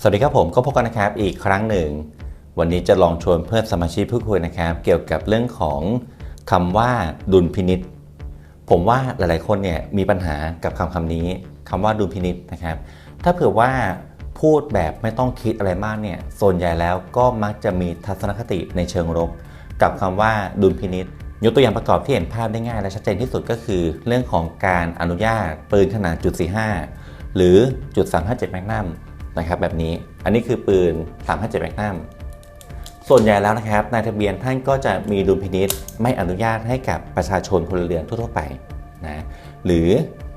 สวัสดีครับผมก็พบกันนะครับอีกครั้งหนึ่ง วันนี้จะลองชวนเพื่อนสมาชิกพูดคุยนะครับ เกี่ยวกับเรื่องของคำว่าดุลพินิษผมว่าหลายๆคนเนี่ยมีปัญหากับคำคำนี้คำว่าดุลพินิษนะครับ ถ้าเผื่อว่าพูดแบบไม่ต้องคิดอะไรมากเนี่ยส่วนใหญ่แล้วก็มักจะมีทัศนคติในเชิงลบกับคำว่าดุลพินิษยกตัวอย่างประกอบที่เห็นภาพได้ง่ายและชัดเจนที่สุดก็คือ เรื่องของการอนุญาตปืนขนาดจุด45หรือจุด357แมกนัม นะครับแบบนี้อันนี้คือปืน 357แมกนัมส่วนใหญ่แล้วนะครับนายทะเบียนท่านก็จะมีดุลพินิษไม่อนุญาตให้กับประชาชนพลเรือนทั่ว ๆ ไปนะหรือ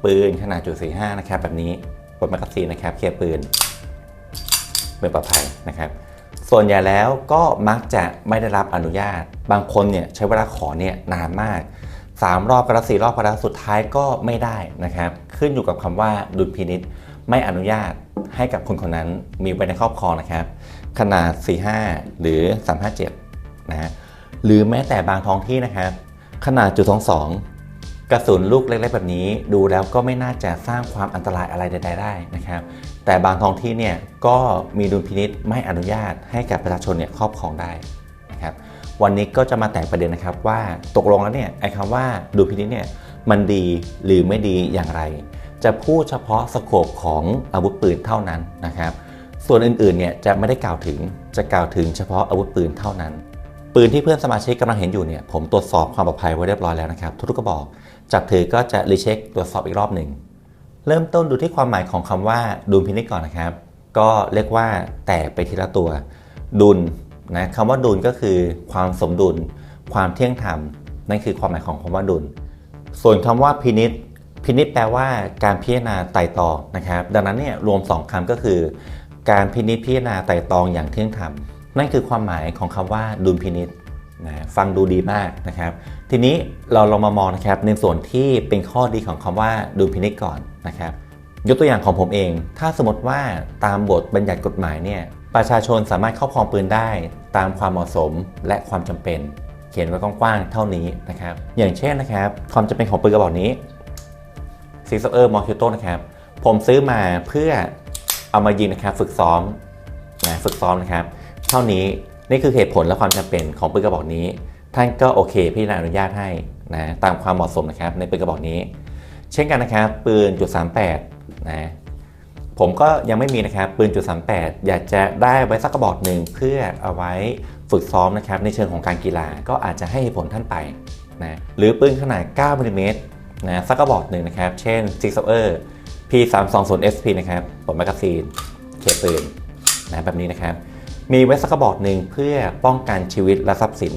ปืนขนาดจุด45นะครับแบบนี้ปลดแมกกาซีนนะครับเคลียร์ปืนเป็นปลอดภัยนะครับส่วนใหญ่แล้วก็มักจะไม่ได้รับอนุญาต บางคนเนี่ยใช้เวลาขอเนี่ยนานมาก 3 รอบกระสี่รอบกระสุดท้ายก็ไม่ได้นะครับ ขึ้นอยู่กับคำว่าดุลพินิษ ไม่อนุญาตให้กับคนคนนั้นมีไว้ในครอบครองนะครับ ขนาด 45 หรือ 357 นะฮะหรือแม้แต่บางท้องที่นะครับ ขนาดจุด22กระสุนลูกเล็กๆแบบนี้ ดูแล้วก็ไม่น่าจะสร้างความอันตรายอะไรใดๆได้นะครับ แต่บางท้องที่เนี่ยก็มีดุลพินิษไม่อนุญาตให้กับประชาชนเนี่ยครอบครองได้นะครับวันนี้ก็จะมาแตกประเด็นนะครับว่าตกลงแล้วเนี่ยไอ้คำว่าดุลพินิษเนี่ยมันดีหรือไม่ดีอย่างไร จะพูดเฉพาะสโคปของอาวุธปืนเท่านั้นนะครับ ส่วนอื่นๆเนี่ยจะไม่ได้กล่าวถึงจะกล่าวถึงเฉพาะอาวุธปืนเท่านั้น ปืนที่เพื่อนสมาชิกกำลังเห็นอยู่เนี่ยผมตรวจสอบความปลอดภัยไว้เรียบร้อยแล้วนะครับ ทุกๆกระบอกจับถือก็จะรีเช็คตรวจสอบอีกรอบหนึ่งเริ่มต้นดูที่ความหมายของคำว่าดุลพินิจก่อนนะครับ ก็เรียกว่าแตกไปทีละตัว ดุลนะคำว่าดุลก็คือความสมดุล ความเที่ยงธรรมนั่นคือความหมายของคำว่าดุล ส่วนคำว่าพินิษ พินิษแปลว่าการพิจารณาไต่ตองนะครับ ดังนั้นเนี่ยรวม 2คำก็คือ การพินิษพิจารณาไต่ตองอย่างเที่ยงธรรมนั่นคือความหมายของคำว่าดุลพินิษนะฟังดูดีมากนะครับ ทีนี้เราลองมามองนะครับในส่วนที่เป็นข้อดีของคำว่าดุลพินิษก่อนนะครับ ยกตัวอย่างของผมเอง ถ้าสมมติว่าตามบทบัญญัติกฎหมายเนี่ยประชาชนสามารถครอบครองปืนได้ตามความเหมาะสมและความจำเป็น เขียนไว้กว้างๆเท่านี้นะครับ อย่างเช่นนะครับ ความจำเป็นของปืนกระบอกนี้ ซีซเออร์มอคิโตนะครับ ผมซื้อมาเพื่อเอามายิงนะครับ ฝึกซ้อมนะฝึกซ้อมนะครับ เท่านี้นี่คือเหตุผลและความจำเป็นของปืนกระบอกนี้ ท่านก็โอเคพี่นาอนุญาตให้นะตามความเหมาะสมนะครับในปืนกระบอกนี้ เช่นกันนะครับ ปืนจุด38นะผมก็ยังไม่มีนะครับปืนจุด38อยากจะได้ไว้สักกระบอกหนึ่งเพื่อเอาไว้ฝึกซ้อมนะครับในเชิงของการกีฬาก็อาจจะให้เหตุผลท่านไปนะหรือปืนขนาด9มิลลิเมตร นะสักกระบอกหนึ่งนะครับ เช่น Six of e r P320 SP นะครับปลดแมกกาซีนเขียปืนนะแบบนี้นะครับ มีไว้สักกระบอกหนึ่งเพื่อป้องกันชีวิตและทรัพย์สิน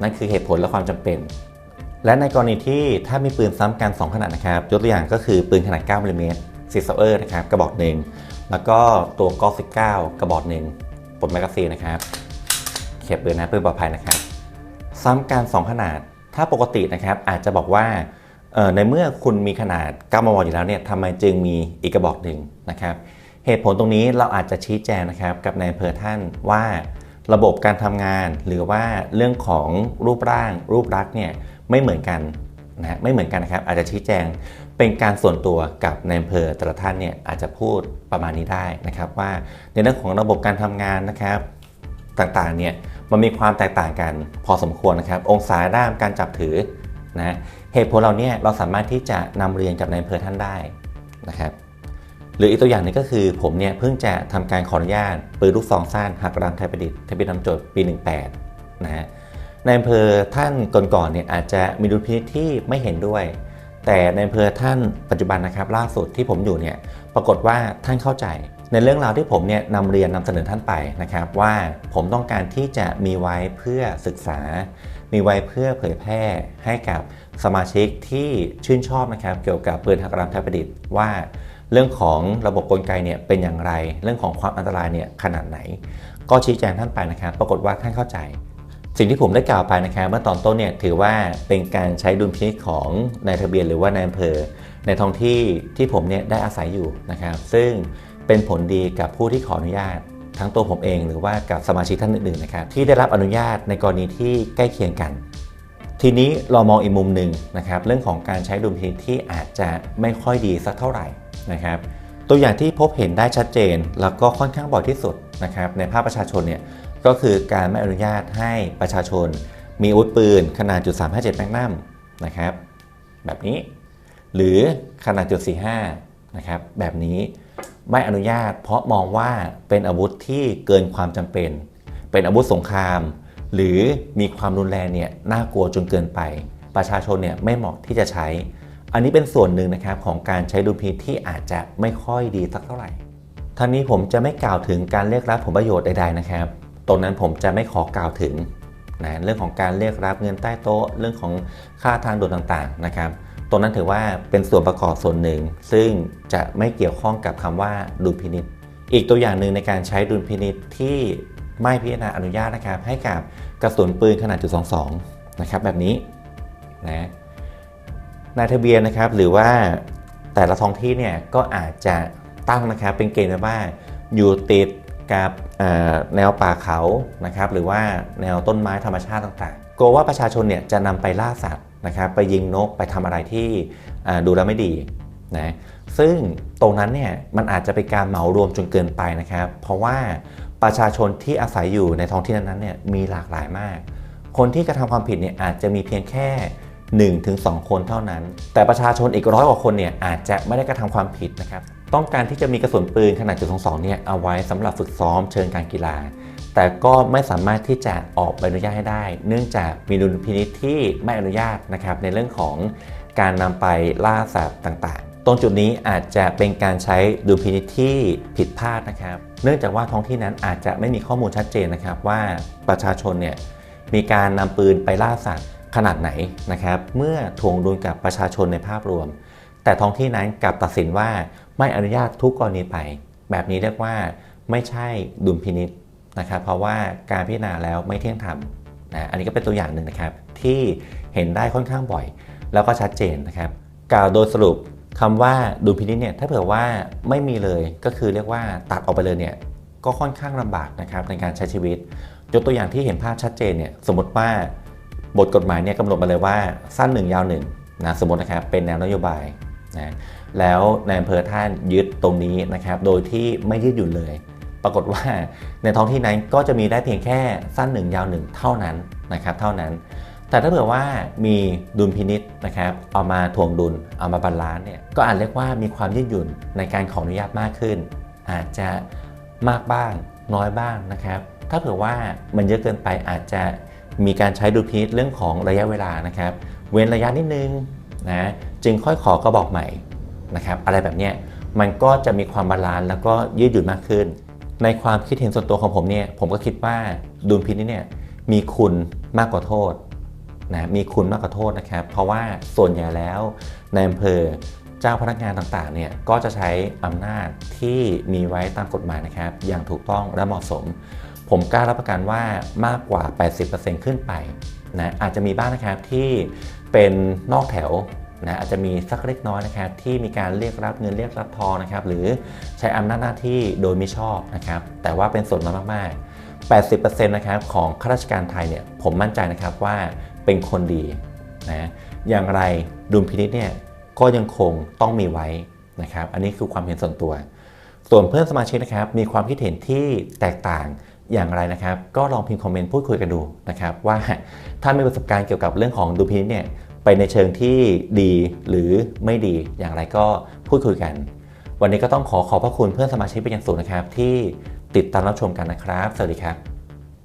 นั่นคือเหตุผลและความจำเป็น และในกรณีที่ถ้ามีปืนซ้ำกัน 2 ขนาดนะครับ ยกตัวอย่างก็คือปืนขนาด 9มิลลิเมตรซิสเออร์นะครับกระบอกหนึ่งแล้วก็ตัวกอล์ฟ19กระบอกหนึ่งปลดแมกกาซีนนะครับ เขียบปืนนะปืนปลอดภัยนะครับ ซ้ำกัน 2 ขนาด ถ้าปกตินะครับอาจจะบอกว่า ในเมื่อคุณมีขนาด 9 มมอยู่แล้วเนี่ยทำไมจึงมีอีกกระบอกหนึ่งนะครับ เหตุผลตรงนี้เราอาจจะชี้แจงนะครับกับนายอำเภอท่านว่าระบบการทำงานหรือว่าเรื่องของรูปร่าง รูปลักษณ์เนี่ยไม่เหมือนกันนะไม่เหมือนกันนะครับอาจจะชี้แจงเป็นการส่วนตัวกับนายอำเภอแต่ละท่านเนี่ยอาจจะพูดประมาณนี้ได้นะครับ ว่าในเรื่องของระบบการทำงานนะครับ ต่างๆเนี่ยมันมีความแตกต่างกันพอสมควรนะครับ องศาด้านการจับถือนะ เหตุผลเราเนี่ยเราสามารถที่จะนำเรียนกับนายอำเภอท่านได้นะครับหรืออีกตัวอย่างหนึงก็คือผมเนี่ยเพิ่งจะทำการขออนุญาตปืนลูกซองสั้นหักรังไทยประดิษฐ์ทะเบียนนำจดปี 18นะฮะในอำเภอท่านก่อนๆเนี่ยอาจจะมีดุลพินิจที่ไม่เห็นด้วย แต่ในอำเภอท่านปัจจุบันนะครับล่าสุดที่ผมอยู่เนี่ยปรากฏว่าท่านเข้าใจ ในเรื่องราวที่ผมเนี่ยนำเรียนนำเสนอท่านไปนะครับ ว่าผมต้องการที่จะมีไว้เพื่อศึกษา มีไว้เพื่อเผยแพร่ให้กับ สมาชิกที่ชื่นชอบนะครับเกี่ยวกับปืนหักรังไทยประดิษฐ์ว่าเรื่องของระบบกลไกเนี่ยเป็นอย่างไร เรื่องของความอันตรายเนี่ยขนาดไหน ก็ชี้แจงท่านไปนะครับ ปรากฏว่าท่านเข้าใจ สิ่งที่ผมได้กล่าวไปนะครับเมื่อตอนต้นเนี่ยถือว่าเป็นการใช้ดุลพินิจของนายทะเบียนหรือว่านายอำเภอ ในท้องที่ที่ผมเนี่ยได้อาศัยอยู่นะครับ ซึ่งเป็นผลดีกับผู้ที่ขออนุญาต ทั้งตัวผมเองหรือว่ากับสมาชิกท่านอื่นๆนะครับที่ได้รับอนุญาตในกรณีที่ใกล้เคียงกัน ทีนี้เรามองอีกมุมหนึ่งนะครับเรื่องของการใช้ดุลพินิจที่อาจจะไม่ค่อยดีสักเท่าไหร่นะครับ ตัวอย่างที่พบเห็นได้ชัดเจนแล้วก็ค่อนข้างบ่อยที่สุดนะครับในภาคประชาชนเนี่ยก็คือการไม่อนุญาตให้ประชาชน มีอาวุธปืนขนาดจุด357แมกนัมนะครับแบบนี้ หรือขนาดจุด45นะครับแบบนี้ไม่อนุญาตเพราะมองว่าเป็นอาวุธที่เกินความจำเป็น เป็นอาวุธสงคราม หรือมีความรุนแรงเนี่ยน่ากลัวจนเกินไป ประชาชนเนี่ยไม่เหมาะที่จะใช้ อันนี้เป็นส่วนหนึ่งนะครับของการใช้ดุลพินิจที่อาจจะไม่ค่อยดีสักเท่าไหร่ทั้งนี้ผมจะไม่กล่าวถึงการเรียกรับผลประโยชน์ใดๆนะครับ ตรงนั้นผมจะไม่ขอกล่าวถึงนะเรื่องของการเรียกรับเงินใต้โต๊ะ เรื่องของค่าทางด่วนต่างๆนะครับ ตรงนั้นถือว่าเป็นส่วนประกอบส่วนหนึ่ง ซึ่งจะไม่เกี่ยวข้องกับคำว่าดุลพินิษอีกตัวอย่างหนึ่งในการใช้ดุลพินิษที่ ไม่พิจารณาอนุญาตนะครับ ให้กับกระสุนปืนขนาดจุด22นะครับแบบนี้นะนายทะเบียนนะครับหรือว่าแต่ละท้องที่เนี่ยก็อาจจะตั้งนะครับเป็นเกณฑ์ว่าอยู่ติดกับแนวป่าเขานะครับหรือว่าแนวต้นไม้ธรรมชาติต่างๆกลัวว่าประชาชนเนี่ยจะนำไปล่าสัตว์นะครับไปยิงนกไปทำอะไรที่ดูแล้วไม่ดีนะซึ่งตรงนั้นเนี่ยมันอาจจะเป็นการเหมารวมจนเกินไปนะครับ เพราะว่า ประชาชนที่อาศัยอยู่ในท้องที่นั้นเนี่ยมีหลากหลายมาก คนที่กระทำความผิดเนี่ยอาจจะมีเพียงแค่1-2ถึงคนเท่านั้น แต่ประชาชนอีกร้อยกว่าคนเนี่ยอาจจะไม่ได้กระทำความผิดนะครับ ต้องการที่จะมีกระสุนปืนขนาดจุดสองเนี่ยเอาไว้สำหรับฝึกซ้อมเชิงการกีฬา แต่ก็ไม่สามารถที่จะออกใบอนุญาตให้ได้ เนื่องจากมีดุลพินิษที่ไม่อนุญาตนะครับในเรื่องของการนำไปล่าสัตว์ต่างๆ ตรงจุดนี้อาจจะเป็นการใช้ดุลพินิษที่ผิดพลาดนะครับ เนื่องจากว่าท้องที่นั้นอาจจะไม่มีข้อมูลชัดเจนนะครับว่าประชาชนเนี่ยมีการนำปืนไปล่าสัตว์ขนาดไหนนะครับ เมื่อทวงดุลกับประชาชนในภาพรวม แต่ท้องที่นั้นกลับตัดสินว่าไม่อนุญาตทุกกรณีไป แบบนี้เรียกว่าไม่ใช่ดุลพินิษนะครับ เพราะว่าการพิจารณาแล้วไม่เที่ยงธรรมนะอันนี้ก็เป็นตัวอย่างหนึ่งนะครับ ที่เห็นได้ค่อนข้างบ่อย แล้วก็ชัดเจนนะครับ กล่าวโดยสรุป คำว่าดุลพินิษเนี่ยถ้าเผื่อว่าไม่มีเลยก็คือเรียกว่าตัดออกไปเลยเนี่ยก็ค่อนข้างลำบากนะครับในการใช้ชีวิตยกตัวอย่างที่เห็นภาพชัดเจนเนี่ยสมมติว่าบทกฎหมายเนี่ยกำหนดมาเลยว่าสั้นหนึ่งยาวหนึ่งนะสมมตินะครับเป็นแนวนโยบายนะแล้วในอำเภอท่านยึดตรงนี้นะครับโดยที่ไม่ยืดหยุ่นเลย ปรากฏว่าในท้องที่นั้นก็จะมีได้เพียงแค่สั้นหนึ่งยาวหนึ่งเท่านั้นนะครับเท่านั้น แต่ถ้าเผื่อว่ามีดุลพินิษนะครับเอามาทวงดุลเอามาบาลานซ์เนี่ยก็อาจเรียกว่ามีความยืดหยุ่นในการขออนุญาตมากขึ้น อาจจะมากบ้างน้อยบ้างนะครับ ถ้าเผื่อว่ามันเยอะเกินไปอาจจะมีการใช้ดุลพินิษเรื่องของระยะเวลานะครับ เว้นระยะนิดนึงนะจึงค่อยขอกระบอกใหม่นะครับอะไรแบบนี้มันก็จะมีความบาลานซ์แล้วก็ยืดหยุ่นมากขึ้น ในความคิดเห็นส่วนตัวของผมเนี่ยผมก็คิดว่าดุลพินิษเนี่ยมีคุณมากกว่าโทษ นะมีคุณมากกว่าโทษนะครับ เพราะว่าส่วนใหญ่แล้วในอำเภอเจ้าพนักงานต่างๆเนี่ยก็จะใช้อำนาจที่มีไว้ตามกฎหมายนะครับ อย่างถูกต้องและเหมาะสม ผมกล้ารับประกันว่ามากกว่า 80%ขึ้นไปนะอาจจะมีบ้างนะครับที่เป็นนอกแถวนะอาจจะมีสักเล็กน้อยนะครับที่มีการเรียกรับเงินเรียกรับทองนะครับหรือใช้อำนาจหน้าที่โดยไม่ชอบนะครับแต่ว่าเป็นส่วนน้อยมากๆ 80%นะครับของข้าราชการไทยเนี่ยผมมั่นใจนะครับว่า เป็นคนดีนะอย่างไรดุลพินิษเนี่ยก็ยังคงต้องมีไว้นะครับ อันนี้คือความเห็นส่วนตัว ส่วนเพื่อนสมาชิกนะครับ มีความคิดเห็นที่แตกต่างอย่างไรนะครับ ก็ลองพิมพ์คอมเมนต์พูดคุยกันดูนะครับ ว่าถ้ามีประสบการณ์เกี่ยวกับเรื่องของดูพินิจเนี่ยไปในเชิงที่ดีหรือไม่ดีอย่างไรก็พูดคุยกัน วันนี้ก็ต้องขอขอบพระคุณเพื่อนสมาชิกเป็นอย่างสูงนะครับ ที่ติดตามรับชมกันนะครับ สวัสดีครับ